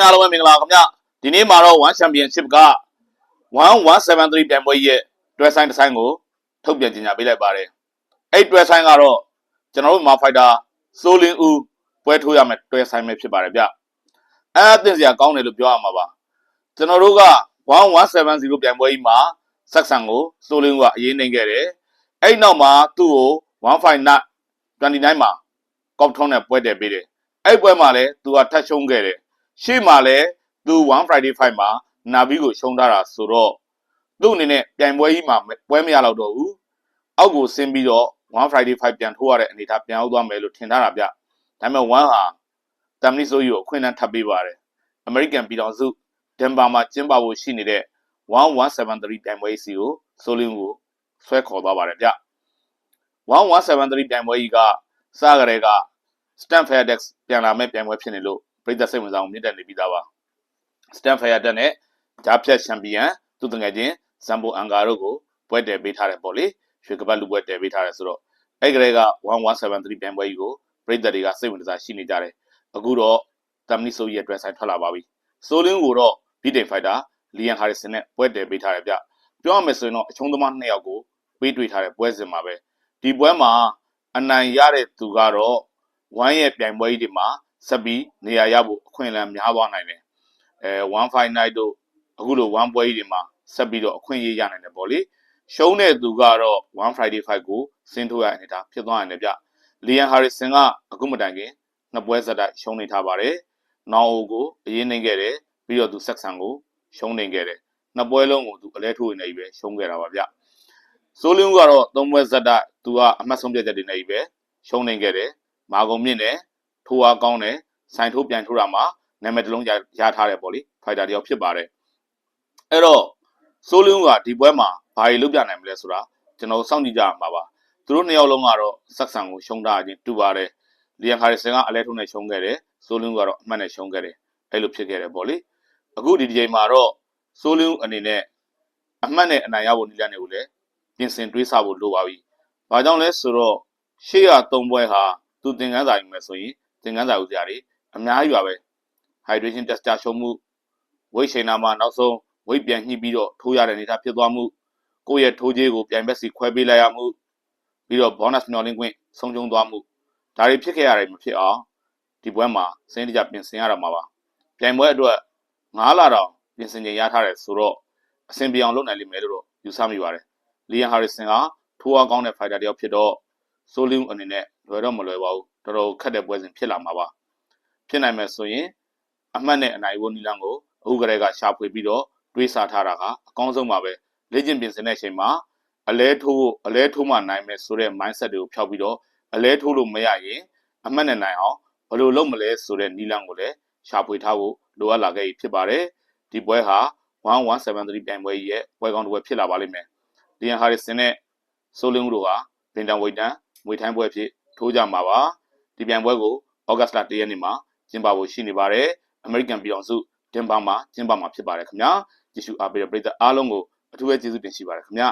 အားလုံးပဲမင်္ဂလာခင်ဗျဒီနေ့မှာတော့1 Championship က1173ပြိုင်ပွဲကြီးရဲ့တွဲဆိုင်တစ်ဆိုင်ကိုထုတ်ပြန်ကြေညာပေးလိုက်ပါတယ်အဲ့တွဲဆိုင်ကတော့ကျွန်တော်တို့မာဖိုက်တာစိုးလင်းဦးပွဲထိုးရမယ်တွဲဆိုင်ပဲဖြစ်ပါတယ်ဗျအဲအသင်စရာကောင်းတယ်လို့ပြောရမှာပါကျွန်တော်တို့က1170ပြိုင်ပွဲကြီးမှာဆက်ဆန်ကိုစိုးလင်းဦးကအရေးနိုင်ခဲ့တယ်အဲ့နောက်မှာသူ့ကို15 nut 29မှာကောက်ထုံးနဲ့ပွဲတယ်ပေးတယ်အဲ့ပွဲမှာလည်းသူကထတ်ရှုံးခဲ့တယ် ရှေ့မှာလည်းသူ1 Friday 5မှာနာဘီကိုရှုံးထားတာဆိုတော့သူ့အနေနဲ့ပြိုင်ပွဲကြီးမှာပွဲမရတော့တော့ဘူးအောက်ကိုဆင်းပြီးတော့1 Friday 5ပြန်ထိုးရတဲ့အနေအထားပြန်အောင်သွားမယ်လို့ထင်ထားတာဗျဒါပေမဲ့1ဟာတမ်နီဆိုယီကိုအခွင့်အရေးထပ်ပေးပါတယ်အမေရိကန်ပြည်ထောင်စုဒင်ဘာမှာကျင်းပဖို့ရှိနေတဲ့1173ပြိုင်ပွဲစီကိုဆိုလင်းကိုဆွဲခေါ်သွားပါတယ်ဗျ1173ပြိုင်ပွဲကြီးကစကြတဲ့က Stanford Dex ပြန်လာမဲ့ပြိုင်ပွဲဖြစ်နေလို့ ပရိသတ်စိတ်ဝင်စားအောင်မြင့်တက်နေပြီးသားပါစတန်ဖယာတက်နဲ့ဂျာဖြတ်ချန်ပီယံသူတငယ်ချင်းဇမ်ဘိုအန်ဂါတို့ကိုပွဲတယ်ပေးထားတယ်ပေါ့လေရွှေကပတ်လူပွဲတယ်ပေးထားတယ်ဆိုတော့အဲ့ကလေးက1173ပြိုင်ပွဲကြီးကိုပရိသတ်တွေကစိတ်ဝင်စားရှိနေကြတယ်အခုတော့တမ်နီဆိုရဲ့အတွက်ဆိုင်ထွက်လာပါပြီဆိုလင်းကိုတော့ဘီတိန်ဖိုက်တာလီယန်ဟာရီဆန်နဲ့ပွဲတယ်ပေးထားတယ်ဗျပြောရမယ်ဆိုရင်တော့အချုံးသမားနှစ်ယောက်ကိုပေးတွေ့ထားတဲ့ပွဲစဉ်မှာပဲဒီပွဲမှာအနိုင်ရတဲ့သူကတော့ဝိုင်းရဲ့ပြိုင်ပွဲကြီးတွေမှာ ဆက်ပြီးနေရာရဖို့အခွင့်အလမ်းများသွားနိုင်တယ်အဲ15 night တို့အခုလို1ပွဲကြီးတွေမှာဆက်ပြီးတော့အခွင့်အရေးရနိုင်တယ်ပေါ့လေရှုံးတဲ့သူကတော့1 Friday fight ကိုဆင်းထိုးရနေတာဖြစ်သွားတယ်ဗျလီယန်ဟာရီဆန်ကအခုမတိုင်ခင်နှစ်ပွဲဆက်တိုက်ရှုံးနေထားပါတယ်နောင်အိုကိုအရင်နေခဲ့တယ်ပြီးတော့သူဆက်ဆန်ကိုရှုံးနေခဲ့တယ်နှစ်ပွဲလုံးကိုသူအလဲထိုးနေပြီပဲရှုံးခဲ့တာပါဗျဆိုလင်းကတော့သုံးပွဲဆက်တိုက်သူကအမှတ်ဆုံးပြတ်တဲ့တွေနေပြီပဲရှုံးနေခဲ့တယ်မာကုံမြင့်တယ် ထိုးအားကောင်းတယ်ဆိုင်ထိုးပြန်ထိုးတာမှာနာမည်တစ်လုံးရရထားတယ်ပေါ့လေဖိုက်တာတယောက်ဖြစ်ပါတယ်အဲ့တော့စိုးလင်းကဒီပွဲမှာဘာတွေလုပ်ပြနိုင်မလဲဆိုတာကျွန်တော်စောင့်ကြည့်ကြရမှာပါသူတို့နှစ်ယောက်လုံးကတော့ဆက်ဆံကိုရှုံးတာချင်းတူပါတယ်လီယန်ခါရီဆန်ကအလဲထုံးနဲ့ရှုံးခဲ့တယ်စိုးလင်းကတော့အမှတ်နဲ့ရှုံးခဲ့တယ်အဲ့လိုဖြစ်ခဲ့တယ်ပေါ့လေအခုဒီဒီချိန်မှာတော့စိုးလင်းအနေနဲ့အမှတ်နဲ့အနိုင်ရဖို့နည်းလမ်းတွေကိုလည်းပြင်ဆင်တွေးဆဖို့လိုပါပြီ။ဘာကြောင့်လဲဆိုတော့ရှေ့ရ၃ပွဲဟာသူသင်ခန်းစာယူမယ်ဆိုရင် သင်ခန်းစာယူစရာတွေအများကြီးပါပဲ hydration tester ရှုံးမှု weight ချိန်နာမှာနောက်ဆုံး weight ပြန်ညှိပြီးတော့ထိုးရတဲ့အနေအထားဖြစ်သွားမှုကိုယ့်ရဲ့ထိုးကြေးကိုပြန်ဘက်စီခွဲပေးလိုက်ရမှုပြီးတော့ bonus မျှော်လင့်ခွင့်ဆုံးရှုံးသွားမှုဒါတွေဖြစ်ခဲ့ရတယ်မဖြစ်အောင်ဒီပွဲမှာစင်းတကြပြင်ဆင်ရတာမှာပါပြိုင်ပွဲအတွက်9လတောင်ပြင်ဆင်ချိန်ရထားတယ်ဆိုတော့အဆင်ပြေအောင်လုပ်နိုင်လိမ့်မယ်လို့တော့ယူဆမိပါတယ်လီယန်ဟာရီဆန်ကထိုးအားကောင်းတဲ့ fighter တယောက်ဖြစ်တော့ဆိုလင်းအနေနဲ့လွယ်တော့မလွယ်ပါဘူး တော်တော်ခက်တဲ့ပွဲစဉ်ဖြစ်လာမှာပါဖြစ်နိုင်မယ်ဆိုရင်အမှတ်နဲ့အနိုင်ဝနီလန်ကိုအခုကလေးကရှာဖွေပြီးတော့တွေးဆထားတာကအကောင်းဆုံးပါပဲလေ့ကျင့်ပြင်ဆင်တဲ့အချိန်မှာအလဲထိုးအလဲထိုးမှနိုင်မယ်ဆိုတဲ့ mindset တွေကိုဖျောက်ပြီးတော့အလဲထိုးလို့မရရင်အမှတ်နဲ့နိုင်အောင်ဘယ်လိုလုပ်မလဲဆိုတဲ့နီလန်ကိုလည်းရှာဖွေထားဖို့လိုအပ်လာခဲ့ဖြစ်ပါတယ်ဒီပွဲဟာ1173ပြိုင်ပွဲကြီးရဲ့ပွဲကောင်းတစ်ပွဲဖြစ်လာပါလိမ့်မယ်လီယန်ဟာရီဆန်နဲ့ဆိုလင်းဦးတို့ဟာဗင်တန်ဝိတ်တန်ငွေထိုင်းပွဲဖြစ်ထိုးကြမှာပါ ဒီပြိုင်ပွဲကိုဩဂတ်စ်လ၁ရက်နေ့မှာကျင်းပဖို့ရှိနေပါတယ်အမေရိကန်ပြည်အောင်စုဒင်ဘာမှာကျင်းပမှာဖြစ်ပါတယ်ခင်ဗျာယေရှုအားပေးတဲ့ပရိသတ်အားလုံးကိုအထူးပဲကျေးဇူးတင်ရှိပါတယ်ခင်ဗျာ